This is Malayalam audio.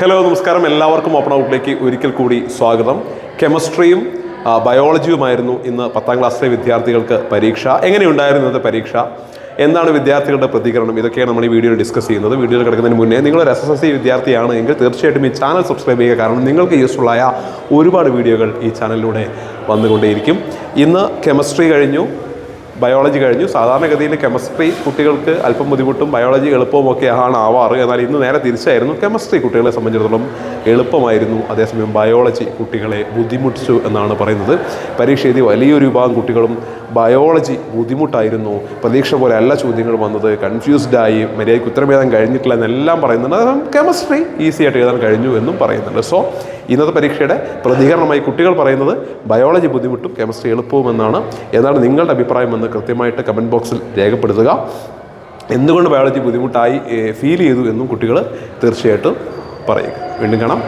ഹലോ നമസ്കാരം. എല്ലാവർക്കും ഓപ്പൺ ഔട്ടിലേക്ക് ഒരിക്കൽ കൂടി സ്വാഗതം. കെമിസ്ട്രിയും ബയോളജിയുമായിരുന്നു ഇന്ന് പത്താം ക്ലാസ്സിലെ വിദ്യാർത്ഥികൾക്ക് പരീക്ഷ. എങ്ങനെയുണ്ടായിരുന്നു ഇന്നത്തെ പരീക്ഷ? എന്താണ് വിദ്യാർത്ഥികളുടെ പ്രതികരണം? ഇതൊക്കെയാണ് നമ്മൾ ഈ വീഡിയോയിൽ ഡിസ്കസ് ചെയ്യുന്നത്. വീഡിയോയിൽ കിടക്കുന്നതിന് മുന്നേ നിങ്ങൾ എസ് എസ് എസ് സി വിദ്യാർത്ഥിയാണ് എങ്കിൽ തീർച്ചയായിട്ടും ഈ ചാനൽ സബ്സ്ക്രൈബ് ചെയ്യുക. കാരണം നിങ്ങൾക്ക് യൂസ്ഫുള്ളായ ഒരുപാട് വീഡിയോകൾ ഈ ചാനലിലൂടെ വന്നുകൊണ്ടേയിരിക്കും. ഇന്ന് കെമിസ്ട്രി കഴിഞ്ഞു. ബയോളജി കഴിഞ്ഞു. സാധാരണഗതിയിൽ കെമിസ്ട്രി കുട്ടികൾക്ക് അല്പം ബുദ്ധിമുട്ടും ബയോളജി എളുപ്പവും ആണ് ആവാറ്. എന്നാൽ ഇന്ന് നേരെ തിരിച്ചായിരുന്നു കെമിസ്ട്രി കുട്ടികളെ സംബന്ധിച്ചിടത്തോളം എളുപ്പമായിരുന്നു. അതേസമയം ബയോളജി കുട്ടികളെ ബുദ്ധിമുട്ടിച്ചു എന്നാണ് പറയുന്നത്. പരീക്ഷ എഴുതി വലിയൊരു വിഭാഗം കുട്ടികളും ബയോളജി ബുദ്ധിമുട്ടായിരുന്നു. പ്രതീക്ഷ പോലെ അല്ല ചോദ്യങ്ങൾ വന്നത്. കൺഫ്യൂസ്ഡായി മര്യാദയ്ക്ക് ഉത്തരം എഴുതാൻ കഴിഞ്ഞിട്ടില്ല എന്നെല്ലാം പറയുന്നുണ്ട്. കെമിസ്ട്രി ഈസി ആയിട്ട് എഴുതാൻ കഴിഞ്ഞു എന്നും പറയുന്നുണ്ട്. സോ ഇന്നത്തെ പരീക്ഷയുടെ പ്രതികരണമായി കുട്ടികൾ പറയുന്നത് ബയോളജി ബുദ്ധിമുട്ടും കെമിസ്ട്രി എളുപ്പവും എന്നാണ് നിങ്ങളുടെ അഭിപ്രായം എന്ന് കൃത്യമായിട്ട് കമന്റ് ബോക്സിൽ രേഖപ്പെടുത്തുക. എന്തുകൊണ്ട് ബയോളജി ബുദ്ധിമുട്ടായി ഫീൽ ചെയ്തു എന്നും കുട്ടികൾ തീർച്ചയായിട്ടും പറയുക. വീണ്ടും കാണാം.